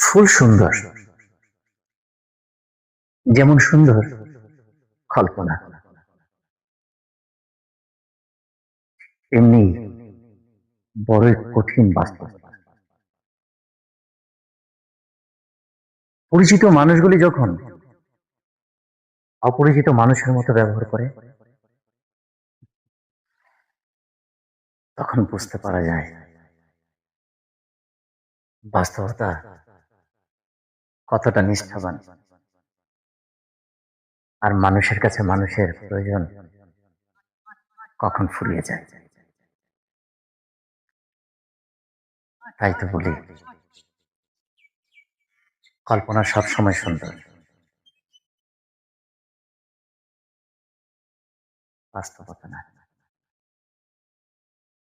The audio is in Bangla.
ফুল সুন্দর। যেমন সুন্দর কল্পনা। এমনি বড়ই কঠিন বাস্তব। পরিচিত মানুষগুলি যখন অপরিচিত মানুষের মতো ব্যবহার করে, তখন বুঝতে পারা যায় বাস্তবতা কতটা নিষ্ঠাবান। আর মানুষের কাছে মানুষের প্রয়োজন কখন ফুরিয়ে যায়। তাই তো বলি, কল্পনা সবসময় সুন্দর। বাস্তবতা না।